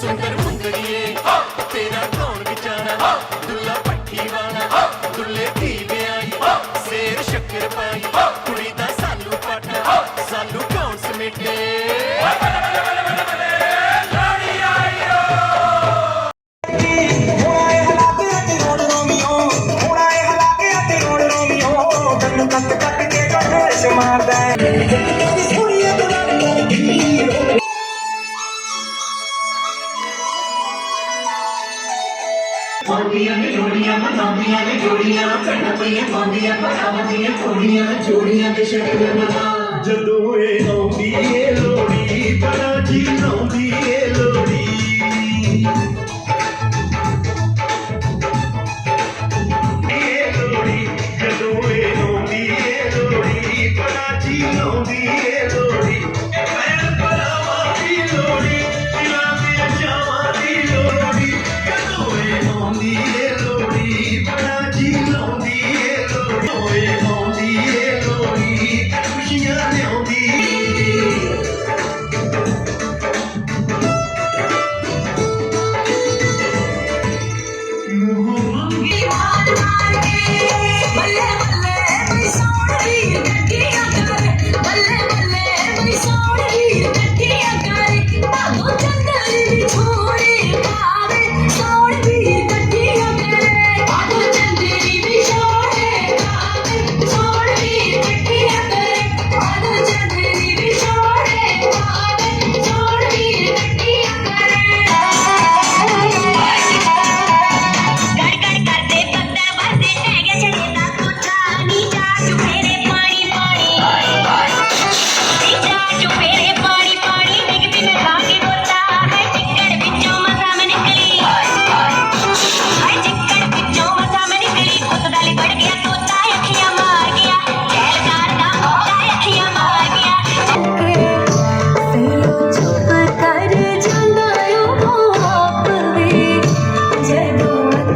सुंदर मुंदड़िए तेरा कौन बेचारा दुल्ला पट्टी वाला दुल्ले champion.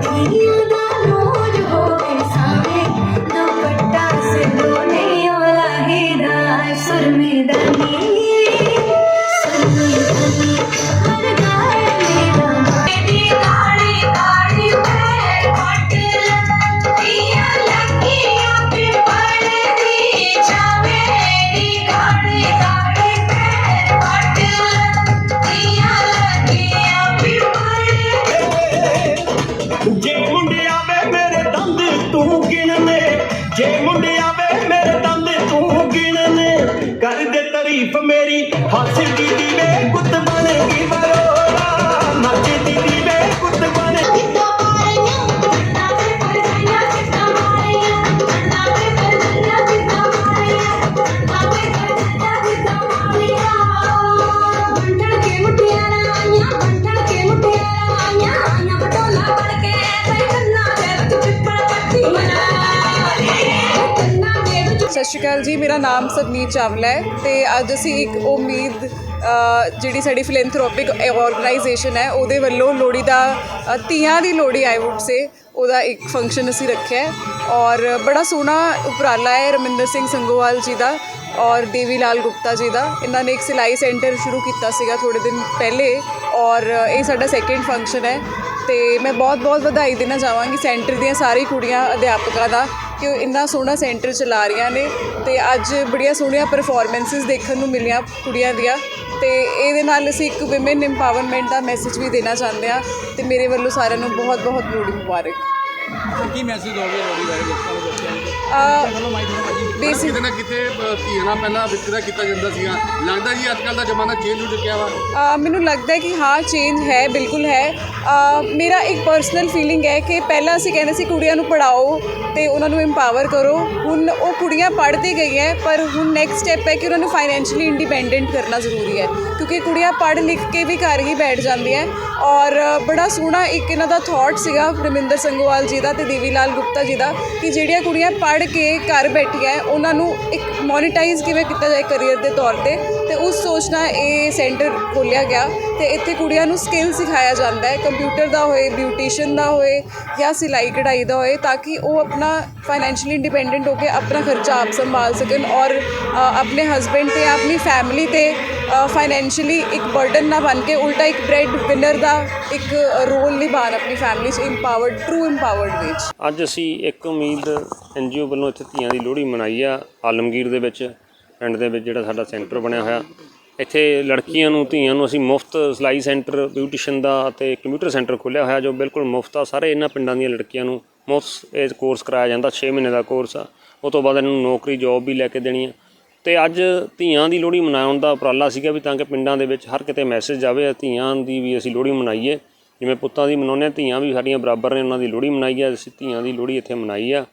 ਜਦੋਂ ਨਾਮ ਸਵਨੀਤ ਚਾਵਲਾ ਹੈ ਤੇ ਅੱਜ ਅਸੀਂ ਇੱਕ ਉਮੀਦ ਜਿਹੜੀ ਸਾਡੀ ਫਿਲੈਂਥਰੋਪਿਕ ਆਰਗੇਨਾਈਜੇਸ਼ਨ ਹੈ ਉਹਦੇ ਵੱਲੋਂ ਲੋਹੜੀ ਦਾ ਅ, ਤੀਆਂ ਦੀ ਲੋਹੜੀ ਆਈ ਵੁੱਡ ਸੇ। ਉਹਦਾ ਇੱਕ ਫੰਕਸ਼ਨ ਅਸੀਂ ਰੱਖਿਆ ਹੈ ਔਰ ਬੜਾ ਸੋਹਣਾ ਉਪਰਾਲਾ ਹੈ ਰਮਿੰਦਰ ਸਿੰਘ ਸੰਗੋਵਾਲ ਜੀ ਦਾ ਔਰ ਦੇਵੀ ਲਾਲ ਗੁਪਤਾ ਜੀ ਦਾ। ਇਹਨਾਂ ਨੇ ਇੱਕ ਸਿਲਾਈ ਸੈਂਟਰ ਸ਼ੁਰੂ ਕੀਤਾ ਸੀਗਾ ਥੋੜੇ ਦਿਨ ਪਹਿਲੇ ਔਰ ਇਹ ਸਾਡਾ ਸੈਕਿੰਡ ਫੰਕਸ਼ਨ ਹੈ ਤੇ ਮੈਂ ਬਹੁਤ-ਬਹੁਤ ਵਧਾਈ ਦੇਣਾ ਚਾਹਾਂਗੀ ਸੈਂਟਰ ਦੀਆਂ ਸਾਰੀ ਕੁੜੀਆਂ ਅਧਿਆਪਕਾਂ ਦਾ ਕਿ ਉਹ ਇੰਨਾ ਸੋਹਣਾ ਸੈਂਟਰ ਚਲਾ ਰਹੀਆਂ ਨੇ ਤੇ ਅੱਜ ਬੜੀਆਂ ਸੋਹਣੀਆਂ ਪਰਫਾਰਮੈਂਸਿਸ ਦੇਖਣ ਨੂੰ ਮਿਲੀਆਂ ਕੁੜੀਆਂ ਦੀਆਂ ਤੇ ਇਹਦੇ ਨਾਲ ਅਸੀਂ ਇੱਕ ਔਮਨ ਇੰਪਾਵਰਮੈਂਟ ਦਾ ਮੈਸੇਜ ਵੀ ਦੇਣਾ ਚਾਹੁੰਦੇ ਹਾਂ ਤੇ ਮੇਰੇ ਵੱਲੋਂ ਸਾਰਿਆਂ ਨੂੰ ਬਹੁਤ-ਬਹੁਤ ਲੋਹੜੀ ਮੁਬਾਰਕ। ਕੀ ਮੈਸੇਜ ਦੋਗੇ ਲੋੜੀ ਬਾਰੇ ਲੋਕਾਂ ਬੇਸਿਕ ਕਿਤੇ ਨਾ ਕਿਤੇ ਅ, ਧੀਆਂ ਨਾਲ ਪਹਿਲਾਂ ਵਿਤਕਰਾ ਕੀਤਾ ਜਾਂਦਾ ਸੀਗਾ। ਲੱਗਦਾ ਜੀ ਅੱਜ ਕੱਲ ਦਾ ਜ਼ਮਾਨਾ ਚੇਂਜ ਹੋ ਚੁੱਕਿਆ ਵਾ। ਮੈਨੂੰ ਲੱਗਦਾ ਕਿ ਹਾਂ ਚੇਂਜ ਹੈ ਬਿਲਕੁਲ ਹੈ। ਮੇਰਾ ਇੱਕ ਪਰਸਨਲ ਫੀਲਿੰਗ ਹੈ ਕਿ ਪਹਿਲਾਂ ਅਸੀਂ ਕਹਿੰਦੇ ਸੀ ਕੁੜੀਆਂ ਨੂੰ ਪੜਾਓ ਤੇ ਉਹਨਾਂ ਨੂੰ ਇੰਪਾਵਰ ਕਰੋ। ਹੁਣ ਉਹ ਕੁੜੀਆਂ ਪੜ੍ਹਦੇ ਗਈਆਂ ਪਰ ਹੁਣ ਨੈਕਸਟ ਸਟੈਪ ਹੈ ਕਿ ਉਹਨਾਂ ਨੂੰ ਫਾਈਨੈਂਸ਼ੀਅਲੀ ਇੰਡੀਪੈਂਡੈਂਟ ਕਰਨਾ ਜ਼ਰੂਰੀ ਹੈ। ਕਿਉਂਕਿ ਕੁੜੀਆਂ ਪੜ੍ਹ ਲਿਖ ਕੇ ਵੀ ਘਰ ਹੀ ਬੈਠ ਜਾਂਦੀਆਂ ਔਰ ਬੜਾ ਸੋਹਣਾ ਇੱਕ ਇਹਨਾਂ ਦਾ ਥਾਟ ਸੀਗਾ ਰਮਿੰਦਰ ਸੰਗੋਵਾਲ ਜੀ ਦਾ ਤੇ ਦੇਵੀ ਲਾਲ ਗੁਪਤਾ ਜੀ ਦਾ ਕਿ ਜਿਹੜੀਆਂ ਕੁੜੀਆਂ ਪੜ੍ਹ ਪੜ੍ਹ ਕੇ ਘਰ ਬੈਠੀ ਹੈ, ਉਹਨਾਂ ਨੂੰ ਇੱਕ ਮੋਨੀਟਾਈਜ਼ ਕਿਵੇਂ ਕੀਤਾ ਜਾਏ ਕਰੀਅਰ ਦੇ ਤੌਰ ਤੇ? ਤੇ ਉਸ ਸੋਚ ਨਾਲ ਇਹ ਸੈਂਟਰ ਖੋਲ੍ਹਿਆ ਗਿਆ ਤੇ ਇੱਥੇ ਕੁੜੀਆਂ ਨੂੰ ਸਕਿੱਲ ਸਿਖਾਇਆ ਜਾਂਦਾ ਹੈ। ਕੰਪਿਊਟਰ ਦਾ ਹੋਏ ਬਿਊਟੀਸ਼ੀਅਨ ਦਾ ਹੋਏ ਜਾਂ ਸਿਲਾਈ ਕਢਾਈ ਦਾ ਹੋਏ ਤਾਂ ਕਿ ਉਹ ਆਪਣਾ ਫਾਈਨੈਂਸ਼ੀਅਲੀ ਇੰਡੀਪੈਂਡੈਂਟ ਹੋ ਕੇ ਆਪਣਾ ਖਰਚਾ ਆਪ ਸੰਭਾਲ ਸਕਣ ਔਰ ਆਪਣੇ ਹਸਬੈਂਡ ਤੇ ਆਪਣੀ ਫੈਮਿਲੀ ਤੇ ਫਾਈਨੈਂਸ਼ੀਅਲੀ ਇੱਕ ਬਰਡਨ ਨਾ ਬਣ ਕੇ ਉਲਟਾ ਇੱਕ ਬ੍ਰੈਡ ਵਿਨਰ ਦਾ ਇੱਕ ਰੋਲ ਨਿਭਾਉਣ ਆਪਣੀ ਫੈਮਿਲੀ 'ਚ ਇੰਪਾਵਰਡ ਟਰੂ ਇੰਪਾਵਰਡ ਵਿੱਚ ਅੱਜ ਅਸੀਂ ਇੱਕ ਉਮੀਦ ਐਨਜੀਓ ਵੱਲੋਂ ਇੱਥੇ ਧੀਆਂ ਦੀ ਲੋਹੜੀ ਮਨਾਈ ਆ, ਆਲਮਗੀਰ ਦੇ ਵਿੱਚ। ਪਿੰਡ ਦੇ ਵਿੱਚ ਜਿਹੜਾ ਸਾਡਾ ਸੈਂਟਰ ਬਣਿਆ ਹੋਇਆ, ਇੱਥੇ ਲੜਕੀਆਂ ਨੂੰ, ਧੀਆਂ ਨੂੰ ਅਸੀਂ ਮੁਫਤ ਸਿਲਾਈ ਸੈਂਟਰ, ਬਿਊਟੀਸ਼ਨ ਦਾ ਅਤੇ ਕੰਪਿਊਟਰ ਸੈਂਟਰ ਖੋਲ੍ਹਿਆ ਹੋਇਆ, ਜੋ ਬਿਲਕੁਲ ਮੁਫਤ ਆ। ਸਾਰੇ ਇਹਨਾਂ ਪਿੰਡਾਂ ਦੀਆਂ ਲੜਕੀਆਂ ਨੂੰ ਮੁਫਤ ਇਹ ਕੋਰਸ ਕਰਾਇਆ ਜਾਂਦਾ 6 ਮਹੀਨੇ ਦਾ ਕੋਰਸ ਆ। ਉਹ ਤੋਂ ਬਾਅਦ ਇਹਨਾਂ ਨੂੰ ਨੌਕਰੀ, ਜੌਬ ਵੀ ਲੈ ਕੇ ਦੇਣੀ ਆ। ਤੇ ਅੱਜ ਧੀਆਂ ਦੀ ਲੋਹੜੀ ਮਨਾਉਣ ਦਾ ਉਪਰਾਲਾ ਸੀਗਾ ਵੀ ਤਾਂ ਕਿ ਪਿੰਡਾਂ ਦੇ ਵਿੱਚ ਹਰ ਕਿਤੇ ਮੈਸੇਜ ਜਾਵੇ, ਧੀਆਂ ਦੀ ਵੀ ਅਸੀਂ ਲੋਹੜੀ ਮਨਾਈਏ। ਜਿਵੇਂ ਪੁੱਤਾਂ ਦੀ ਮਨਾਉਂਦੇ ਹਾਂ, ਧੀਆਂ ਵੀ ਸਾਡੀਆਂ ਬਰਾਬਰ ਨੇ, ਉਹਨਾਂ ਦੀ ਲੋਹੜੀ ਮਨਾਈ ਆ, ਅਸੀਂ ਧੀਆਂ ਦੀ ਲੋਹੜੀ ਇੱਥੇ ਮਨਾਈ ਆ।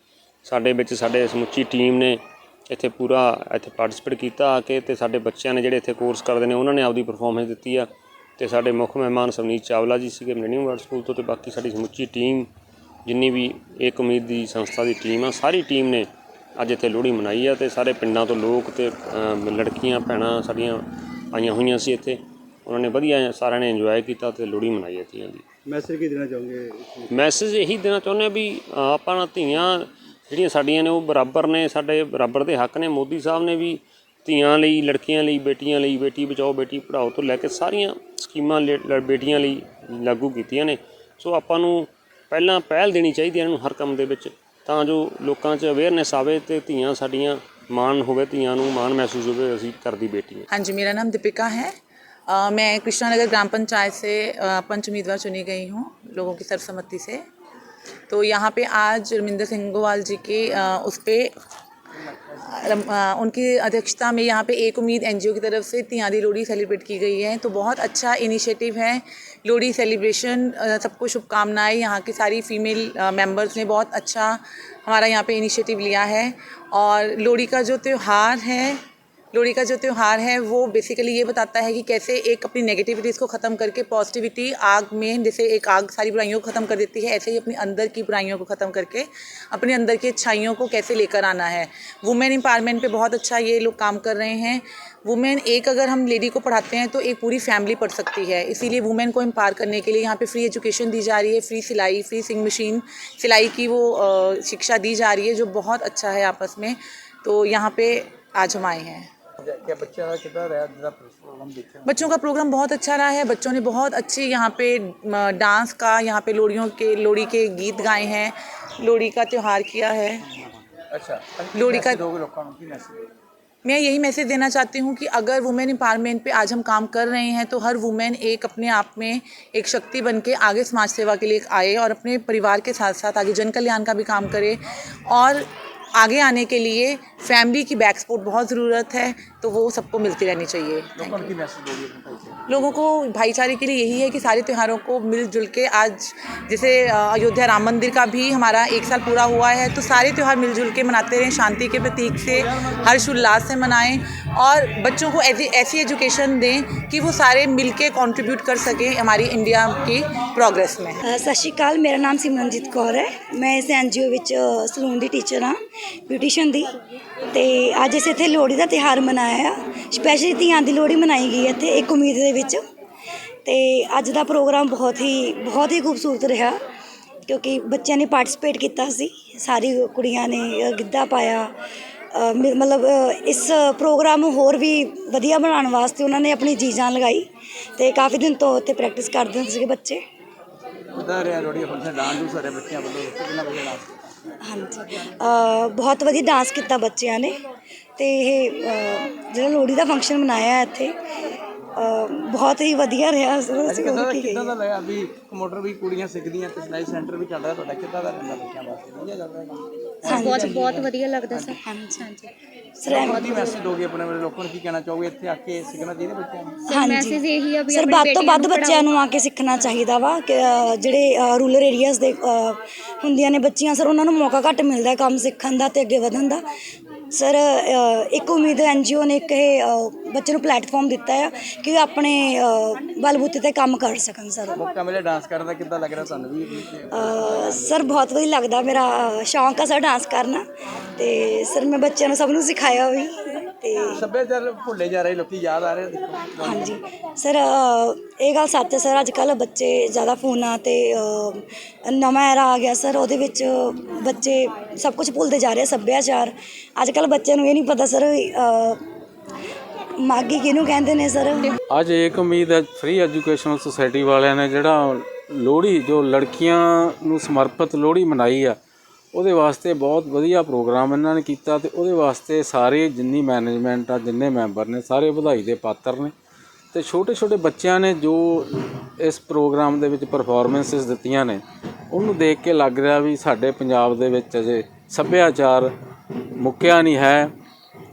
ਸਾਡੇ ਵਿੱਚ ਸਾਡੇ ਸਮੁੱਚੀ ਟੀਮ ਨੇ ਇੱਥੇ ਪੂਰਾ ਇੱਥੇ ਪਾਰਟਿਸਿਪੇਟ ਕੀਤਾ ਆ ਕੇ ਤੇ ਸਾਡੇ ਬੱਚਿਆਂ ਨੇ ਜਿਹੜੇ ਇੱਥੇ ਕੋਰਸ ਕਰਦੇ ਨੇ ਉਹਨਾਂ ਨੇ ਆਪਦੀ ਪਰਫਾਰਮੈਂਸ ਦਿੱਤੀ ਆ। ਤੇ ਸਾਡੇ ਮੁੱਖ ਮਹਿਮਾਨ ਸਵਨੀਤ ਚਾਵਲਾ ਜੀ ਸੀਗੇ ਮਿਲੇਨੀਅਮ ਵਰਲਡ ਸਕੂਲ ਤੋਂ ਤੇ ਬਾਕੀ ਸਾਡੀ ਸਮੁੱਚੀ ਟੀਮ ਜਿੰਨੀ ਵੀ ਏਕ ਉਮੀਦ ਦੀ ਸੰਸਥਾ ਦੀ ਟੀਮ ਆ ਸਾਰੀ ਟੀਮ ਨੇ ਅੱਜ ਇੱਥੇ ਲੋਹੜੀ ਮਨਾਈ ਆ ਤੇ ਸਾਰੇ ਪਿੰਡਾਂ ਤੋਂ ਲੋਕ ਤੇ ਲੜਕੀਆਂ ਭੈਣਾਂ ਸਾਡੀਆਂ ਆਈਆਂ ਹੋਈਆਂ ਸੀ ਇੱਥੇ। ਉਹਨਾਂ ਨੇ ਵਧੀਆ ਸਾਰਿਆਂ ਨੇ ਇੰਜੋਏ ਕੀਤਾ ਤੇ ਲੋਹੜੀ ਮਨਾਈ ਇੱਥੇ ਦੀ। ਮੈਸੇਜ ਕੀ ਦੇਣਾ ਚਾਹੋਗੇ ਮੈਸੇਜ ਇਹੀ ਦੇਣਾ ਚਾਹੁੰਦੇ ਆ ਵੀ ਆਪਾਂ ਧੀਆਂ ਜਿਹੜੀਆਂ ਸਾਡੀਆਂ ਨੇ ਉਹ ਬਰਾਬਰ ਨੇ ਸਾਡੇ ਬਰਾਬਰ ਦੇ ਹੱਕ ਨੇ ਮੋਦੀ ਸਾਹਿਬ ਨੇ ਵੀ ਧੀਆਂ ਲਈ ਲੜਕੀਆਂ ਲਈ ਬੇਟੀਆਂ ਲਈ ਬੇਟੀ ਬਚਾਓ ਬੇਟੀ ਪੜ੍ਹਾਓ ਤੋਂ ਲੈ ਕੇ ਸਾਰੀਆਂ ਸਕੀਮਾਂ ਲੇ- ਲ- ਬੇਟੀਆਂ ਲਈ ਲਾਗੂ ਕੀਤੀਆਂ ਨੇ ਸੋ ਆਪਾਂ ਨੂੰ ਪਹਿਲਾਂ ਪਹਿਲ ਦੇਣੀ ਚਾਹੀਦੀ ਹੈ ਇਹਨਾਂ ਨੂੰ ਹਰ ਕੰਮ ਦੇ ਵਿੱਚ ਤਾਂ ਜੋ ਲੋਕਾਂ 'ਚ ਅਵੇਅਰਨੈਸ ਆਵੇ ਤੇ ਧੀਆਂ ਸਾਡੀਆਂ ਮਾਣ ਹੋਵੇ ਧੀਆਂ ਨੂੰ ਮਾਣ ਮਹਿਸੂਸ ਹੋਵੇ ਅਸੀਂ ਕਰਦੀ ਬੇਟੀ ਹਾਂ हाँ जी मेरा नाम दीपिका है अ, मैं कृष्णा नगर ग्राम पंचायत से अ, पंच उम्मीदवार चुनी गई हूँ लोगों की सर्वसम्मति से तो यहाँ पे आज रमिंदर सिंह गोवाल जी के उस पर उनकी अध्यक्षता में यहाँ पे एक उम्मीद एनजीओ की तरफ़ से तिहादी लोहड़ी सेलिब्रेट की गई है। तो बहुत अच्छा इनिशिएटिव है लोहड़ी सेलिब्रेशन सबको शुभकामनाएँ। यहाँ की सारी फीमेल मेंबर्स ने बहुत अच्छा हमारा यहाँ पे इनिशिएटिव लिया है। और लोहड़ी का जो त्यौहार है लोहड़ी का जो त्यौहार है, वो बेसिकली ये बताता है कि कैसे एक अपनी नेगेटिविटीज़ को ख़त्म करके पॉजिटिविटी आग में, जैसे एक आग, सारी बुराइयों को ख़त्म कर देती है, ऐसे ही अपने अंदर की बुराइयों को ख़त्म करके, अपने अंदर की अच्छाइयों को कैसे लेकर आना है। वुमेन एम्पावरमेंट पे बहुत अच्छा ये लोग काम कर रहे हैं। वुमेन एक अगर हम लेडी को पढ़ाते हैं तो एक पूरी फैमिली पढ़ सकती है। इसीलिए वुमेन को एम्पावर करने के लिए यहाँ पे फ्री एजुकेशन दी जा रही है फ्री सिलाई फ्री सिंग मशीन सिलाई की वो शिक्षा दी जा रही है, जो बहुत अच्छा है आपस में। तो यहाँ पे आज हम आए हैं। क्या बच्चा कितना रहा जरा प्रोग्राम देखा बच्चों का प्रोग्राम बहुत अच्छा रहा है। बच्चों ने बहुत अच्छी यहाँ पे डांस का यहाँ पे लोहड़ियों के लोहड़ी के गीत गाए हैं। लोहड़ी का त्यौहार किया है। अच्छा लोहड़ी का मैं यही मैसेज देना चाहती हूँ कि अगर वुमेन एम्पावरमेंट पे आज हम काम कर रहे हैं तो हर वुमेन एक अपने आप में एक शक्ति बन के आगे समाज सेवा के लिए आए और अपने परिवार के साथ साथ आगे जन कल्याण का भी काम करे। और आगे आने के लिए फैमिली की बैक सपोर्ट बहुत ज़रूरत है तो वो सबको मिलती रहनी चाहिए। लोगों को भाईचारे के लिए यही है कि सारे त्योहारों को मिलजुल के आज जैसे अयोध्या राम मंदिर का भी हमारा एक साल पूरा हुआ है तो सारे त्यौहार मिलजुल के मनाते रहें शांति के प्रतीक से हर्ष उल्लास से मनाएँ और बच्चों को ऐसी एजुकेशन दें कि वो सारे मिल के कॉन्ट्रीब्यूट कर सकें हमारी इंडिया की प्रोग्रेस में। सत श्रीकाल मेरा नाम सिमरनजीत कौर है। मैं इस एन जी ओ सलून की टीचर हाँ। ਹਾਂ ਦੀ। ਤੇ ਅੱਜ ਅਸੀਂ ਇੱਥੇ ਲੋਹੜੀ ਦਾ ਤਿਹਾਰ ਮਨਾਇਆ ਸਪੈਸ਼ਲੀ ਧੀਆਂ ਦੀ ਲੋਹੜੀ ਮਨਾਈ ਗਈ ਇੱਥੇ, ਇੱਕ ਉਮੀਦ ਦੇ ਵਿੱਚ। ਤੇ ਅੱਜ ਦਾ ਪ੍ਰੋਗਰਾਮ ਬਹੁਤ ਹੀ ਬਹੁਤ ਹੀ ਖੂਬਸੂਰਤ ਰਿਹਾ, ਕਿਉਂਕਿ ਬੱਚਿਆਂ ਨੇ ਪਾਰਟਿਸਿਪੇਟ ਕੀਤਾ ਸੀ। ਸਾਰੀ ਕੁੜੀਆਂ ਨੇ ਗਿੱਧਾ ਪਾਇਆ। ਮਤਲਬ ਇਸ ਪ੍ਰੋਗਰਾਮ ਨੂੰ ਹੋਰ ਵੀ ਵਧੀਆ ਬਣਾਉਣ ਵਾਸਤੇ ਉਹਨਾਂ ਨੇ ਆਪਣੀ ਜੀ ਜਾਨ ਲਗਾਈ। ਤੇ ਕਾਫੀ ਦਿਨ ਤੋਂ ਉੱਥੇ ਪ੍ਰੈਕਟਿਸ ਕਰਦੇ ਹੁੰਦੇ ਸੀਗੇ ਬੱਚੇ। ਕਿੱਦਾਂ ਰਿਹਾ ਲੋੜੀ ਫੰਕਸ਼ਨ ਡਾਂਸ ਸਾਰੇ ਬੱਚਿਆਂ ਵੱਲੋਂ? ਕਿੰਨਾ ਵਧੀਆ ਡਾਂਸ ਹਾਂਜੀ। ਅ, ਬਹੁਤ ਵਧੀਆ ਡਾਂਸ ਕੀਤਾ ਬੱਚਿਆਂ ਨੇ। ਤੇ ਇਹ ਅ, ਜਿਹੜਾ ਲੋਹੜੀ ਦਾ ਫੰਕਸ਼ਨ ਮਨਾਇਆ ਇੱਥੇ ਅ, ਬਹੁਤ ਹੀ ਵਧੀਆ ਰਿਹਾ। ਅੱਜ ਕਿੱਦਾਂ ਦਾ ਕਿੱਦਾਂ ਦਾ ਲੱਗਾ ਵੀ ਕੰਪਿਊਟਰ ਵੀ ਕੁੜੀਆਂ ਸਿੱਖਦੀਆਂ ਤੇ ਸਿਲਾਈ ਸੈਂਟਰ ਵੀ ਚੱਲ ਰਿਹਾ ਤੁਹਾਡਾ? ਕਿੱਦਾਂ ਦਾ ਰਹਿੰਦਾ ਬੱਚਿਆਂ ਵਾਸਤੇ? ਵਧੀਆ ਚੱਲ ਰਿਹਾ ਕੰਮ? ਬਹੁਤ ਬਹੁਤ ਵਧੀਆ ਲੱਗਦਾ ਸਰ। ਹਾਂਜੀ ਹਾਂਜੀ। ਸਰ ਕੀ ਮੈਸੇਜ ਦੋਗੇ ਆਪਣੇ ਵਾਲੇ। ਲੋਕਾਂ ਨੂੰ ਕੀ ਕਹਿਣਾ ਚਾਹੋਗੇ? ਇੱਥੇ ਆ ਕੇ ਸਿੱਖਣਾ ਚਾਹੀਦਾ ਬੱਚਿਆਂ ਨੂੰ? ਸਰ ਵੱਧ ਤੋਂ ਵੱਧ ਬੱਚਿਆਂ ਨੂੰ ਆ ਕੇ ਸਿੱਖਣਾ ਚਾਹੀਦਾ ਵਾ ਕਿ ਅ, ਜਿਹੜੇ ਰੂਰਲ ਏਰੀਆਜ਼ ਦੇ ਅ, ਹੁੰਦੀਆਂ ਨੇ ਬੱਚੀਆਂ ਸਰ ਉਹਨਾਂ ਨੂੰ ਮੌਕਾ ਘੱਟ ਮਿਲਦਾ ਹੈ ਕੰਮ ਸਿੱਖਣ ਦਾ ਤੇ ਅੱਗੇ ਵਧਣ ਦਾ। ਸਰ ਇੱਕ ਉਮੀਦ ਐਨਜੀਓ ਨੇ ਇੱਕ ਇਹ ਬੱਚੇ ਨੂੰ ਪਲੇਟਫਾਰਮ ਦਿੱਤਾ ਆ ਕਿ ਉਹ ਆਪਣੇ ਬਲਬੂਤੇ ਤੇ ਕੰਮ ਕਰ ਸਕਣ ਸਰ। ਮੌਕਾ ਮਿਲੇ ਡਾਂਸ ਕਰਨ ਦਾ ਕਿੱਦਾਂ ਲੱਗ ਰਿਹਾ ਤੁਹਾਨੂੰ ਵੀ? ਸਰ ਬਹੁਤ ਵਧੀਆ ਲੱਗਦਾ। ਮੇਰਾ ਸ਼ੌਂਕ ਆ ਸਰ ਡਾਂਸ ਕਰਨਾ। ਤੇ ਸਰ ਮੈਂ ਬੱਚਿਆਂ ਨੂੰ ਸਭ ਨੂੰ ਸਿਖਾਇਆ ਵੀ। ਤੇ ਸੱਭਿਆਚਾਰ ਭੁੱਲੇ ਜਾ ਰਹੇ ਲੋਕੀ ਯਾਦ ਆ ਰਹੇ ਦੇਖੋ। ਹਾਂਜੀ। ਸਰ ਅ, ਇਹ ਗੱਲ ਸੱਚ ਹੈ ਸਰ ਅੱਜ ਕੱਲ ਬੱਚੇ ਜ਼ਿਆਦਾ ਫੋਨਾਂ ਤੇ ਅ, ਨਵਾਂ ਐਰਾ ਆ ਗਿਆ ਸਰ ਉਹਦੇ ਵਿੱਚ ਬੱਚੇ ਸਭ ਕੁਝ ਭੁੱਲਦੇ ਜਾ ਰਹੇ ਆ, ਸੱਭਿਆਚਾਰ। ਅੱਜ ਕੱਲ ਬੱਚਿਆਂ ਨੂੰ ਇਹ ਨਹੀਂ ਪਤਾ ਸਰ ਅ, ਮਾਗੀ ਕਿਹਨੂੰ ਕਹਿੰਦੇ ਨੇ ਸਰ? ਅੱਜ ਏਕ ਉਮੀਦ ਫ੍ਰੀ ਐਜੂਕੇਸ਼ਨਲ ਸੁਸਾਇਟੀ ਵਾਲਿਆਂ ਨੇ ਜਿਹੜਾ ਲੋਹੜੀ ਜੋ ਲੜਕੀਆਂ ਨੂੰ ਸਮਰਪਿਤ ਲੋਹੜੀ ਮਨਾਈ ਆ ਉਹਦੇ ਵਾਸਤੇ ਬਹੁਤ ਵਧੀਆ ਪ੍ਰੋਗਰਾਮ ਇਹਨਾਂ ਨੇ ਕੀਤਾ ਤੇ ਉਹਦੇ ਵਾਸਤੇ ਸਾਰੇ ਜਿੰਨੀ ਮੈਨੇਜਮੈਂਟ ਆ, ਜਿੰਨੇ ਮੈਂਬਰ ਨੇ, ਸਾਰੇ ਵਧਾਈ ਦੇ ਪਾਤਰ ਨੇ। ਤੇ ਛੋਟੇ ਛੋਟੇ ਬੱਚਿਆਂ ਨੇ ਜੋ ਇਸ ਪ੍ਰੋਗਰਾਮ ਦੇ ਵਿੱਚ ਪਰਫਾਰਮੈਂਸਸ ਦਿੱਤੀਆਂ ਨੇ, ਉਹਨੂੰ ਦੇਖ ਕੇ ਲੱਗ ਰਿਹਾ ਵੀ ਸਾਡੇ ਪੰਜਾਬ ਦੇ ਵਿੱਚ ਅਜੇ ਸੱਭਿਆਚਾਰ ਮੁੱਕਿਆ ਨਹੀਂ ਹੈ।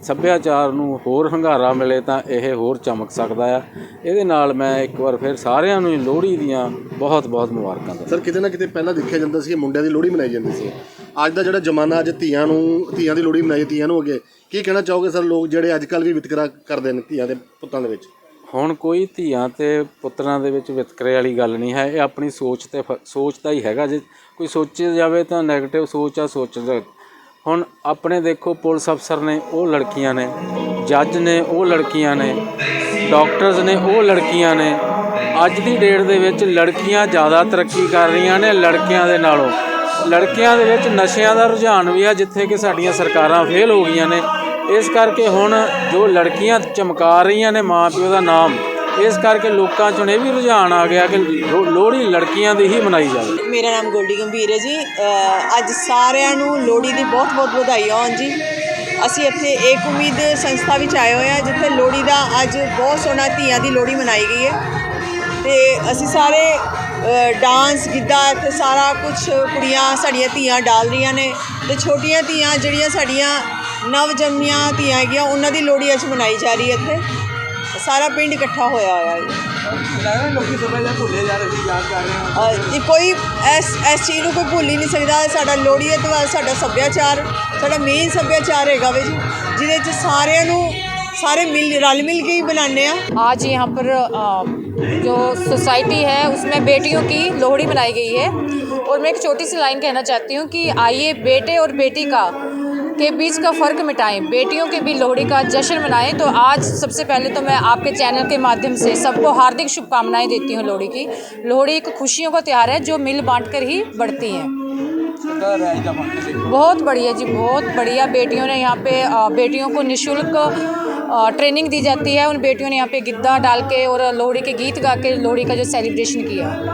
ਸੱਭਿਆਚਾਰ ਨੂੰ ਹੋਰ ਹੰਗਾਰਾ ਮਿਲੇ ਤਾਂ ਇਹ ਹੋਰ ਚਮਕ ਸਕਦਾ ਆ। ਇਹਦੇ ਨਾਲ ਮੈਂ ਇੱਕ ਵਾਰ ਫਿਰ ਸਾਰਿਆਂ ਨੂੰ ਲੋਹੜੀ ਦੀਆਂ ਬਹੁਤ ਬਹੁਤ ਮੁਬਾਰਕਾਂ ਦਿੰਦਾ। ਸਰ ਕਿਤੇ ਨਾ ਕਿਤੇ ਪਹਿਲਾਂ ਦੇਖਿਆ ਜਾਂਦਾ ਸੀ ਕਿ ਮੁੰਡਿਆਂ ਦੀ ਲੋਹੜੀ ਮਨਾਈ ਜਾਂਦੀ ਸੀ। ਅੱਜ ਦਾ ਜਿਹੜਾ ਜ਼ਮਾਨਾ, ਅੱਜ ਧੀਆਂ ਨੂੰ, ਧੀਆਂ ਦੀ ਲੋਹੜੀ ਮਨਾਈ ਧੀਆਂ ਨੂੰ ਅੱਗੇ, ਕੀ ਕਹਿਣਾ ਚਾਹੋਗੇ ਸਰ ਲੋਕ ਜਿਹੜੇ ਅੱਜ ਕੱਲ੍ਹ ਵੀ ਵਿਤਕਰਾ ਕਰਦੇ ਨੇ ਧੀਆਂ ਦੇ ਪੁੱਤਾਂ ਦੇ ਵਿੱਚ? ਹੁਣ ਕੋਈ ਧੀਆਂ ਤੇ ਪੁੱਤਰਾਂ ਦੇ ਵਿੱਚ ਵਿਤਕਰੇ ਵਾਲੀ ਗੱਲ ਨਹੀਂ ਹੈ, ਇਹ ਆਪਣੀ ਸੋਚ ਤੇ ਫ- ਸੋਚ ਦਾ ਹੀ ਹੈਗਾ। ਜੇ ਕੋਈ ਸੋਚਿਆ ਜਾਵੇ ਤਾਂ 네ਗੇਟਿਵ ਸੋਚ ਆ, ਸੋਚ ਹੁਣ ਆਪਣੇ ਦੇਖੋ ਪੁਲਿਸ ਅਫਸਰ ਨੇ, ਉਹ ਲੜਕੀਆਂ ਨੇ, ਜੱਜ ਨੇ, ਉਹ ਲੜਕੀਆਂ ਨੇ ਡਾਕਟਰਸ ਨੇ, ਉਹ ਲੜਕੀਆਂ ਨੇ। ਅੱਜ ਦੀ ਡੇਟ ਦੇ ਵਿੱਚ ਲੜਕੀਆਂ ਜ਼ਿਆਦਾ ਤਰੱਕੀ ਕਰ ਰਹੀਆਂ ਨੇ ਲੜਕਿਆਂ ਦੇ ਨਾਲੋਂ। ਲੜਕਿਆਂ ਦੇ ਵਿੱਚ ਨਸ਼ਿਆਂ ਦਾ ਰੁਝਾਨ ਵੀ ਆ, ਜਿੱਥੇ ਕਿ ਸਾਡੀਆਂ ਸਰਕਾਰਾਂ ਫੇਲ ਹੋ ਗਈਆਂ ਨੇ। ਇਸ ਕਰਕੇ ਹੁਣ ਜੋ ਲੜਕੀਆਂ ਚਮਕਾ ਰਹੀਆਂ ਨੇ ਮਾਂ ਪਿਓ ਦਾ ਨਾਮ, ਇਸ ਕਰਕੇ ਲੋਕਾਂ 'ਚ ਹੁਣ ਇਹ ਵੀ ਰੁਝਾਨ ਆ ਗਿਆ ਕਿ ਲੋ- ਲੋਹੜੀ ਲੜਕੀਆਂ ਦੀ ਹੀ ਮਨਾਈ ਜਾਵੇ। ਮੇਰਾ ਨਾਮ ਗੋਲਡੀ ਗੰਭੀਰ ਹੈ ਜੀ। ਅੱਜ ਸਾਰਿਆਂ ਨੂੰ ਲੋਹੜੀ ਦੀ ਬਹੁਤ-ਬਹੁਤ ਵਧਾਈ ਹੋਣ ਜੀ। ਅਸੀਂ ਇੱਥੇ ਏਕ ਉਮੀਦ ਸੰਸਥਾ ਵਿੱਚ ਆਏ ਹੋਏ ਹਾਂ ਜਿੱਥੇ ਲੋਹੜੀ ਦਾ ਅੱਜ ਬਹੁਤ ਸੋਹਣਾ ਧੀਆਂ ਦੀ ਲੋਹੜੀ ਮਨਾਈ ਗਈ ਹੈ। ਤੇ ਅਸੀਂ ਸਾਰੇ ਡਾਂਸ ਗਿੱਧਾ ਤੇ ਸਾਰਾ ਕੁਝ ਕੁੜੀਆਂ ਸਾਡੀਆਂ ਧੀਆਂ ਡਾਲ ਰਹੀਆਂ ਨੇ ਤੇ ਛੋਟੀਆਂ ਧੀਆਂ ਜਿਹੜੀਆਂ ਸਾਡੀਆਂ ਨਵ ਜੰਮੀਆਂ ਧੀਆਂ ਹੈਗੀਆਂ ਉਹਨਾਂ ਦੀ ਲੋਹੜੀ ਅੱਜ ਮਨਾਈ ਜਾ ਰਹੀ ਹੈ ਇੱਥੇ। ਸਾਰਾ ਪਿੰਡ ਇਕੱਠਾ ਹੋਇਆ ਹੋਇਆ ਹੈ। ਲੋਕੀ ਕੋਈ ਐਸ ਐਸ ਚੀਜ਼ ਨੂੰ ਕੋਈ ਭੁੱਲ ਹੀ ਨਹੀਂ ਸਕਦਾ। ਸਾਡਾ ਲੋਹੜੀ ਦਾ ਤਿਉਹਾਰ ਸਾਡਾ ਸੱਭਿਆਚਾਰ ਸਾਡਾ ਮੇਨ ਸੱਭਿਆਚਾਰ ਹੈਗਾ ਵੇ ਜੀ ਜਿਹਦੇ 'ਚ ਸਾਰਿਆਂ ਨੂੰ ਸਾਰੇ ਮਿਲ ਰਲ ਮਿਲ ਕੇ ਹੀ ਬਣਾਉਂਦੇ ਆ ਅੱਜ ਯਹਾਂ ਪਰ जो सोसाइटी है, उसमें बेटियों की लोहड़ी मनाई गई है। और मैं एक छोटी सी लाइन कहना चाहती हूँ कि आइए बेटे और बेटी का, के बीच का फ़र्क मिटाएँ। बेटियों के भी लोहड़ी का जश्न मनाएँ। तो आज सबसे पहले तो मैं आपके चैनल के माध्यम से सबको हार्दिक शुभकामनाएँ देती हूँ लोहड़ी की। लोहड़ी एक खुशियों का त्यौहार है, जो मिल बांट कर ही बढ़ती है। बहुत बढ़िया जी, बहुत बढ़िया। बेटियों ने यहाँ पे बेटियों को निःशुल्क ट्रेनिंग दी जाती है उन बेटियों ने यहाँ पे गिद्दा डाल के और लोहड़ी के गीत गा के लोहड़ी का जो सेलिब्रेशन किया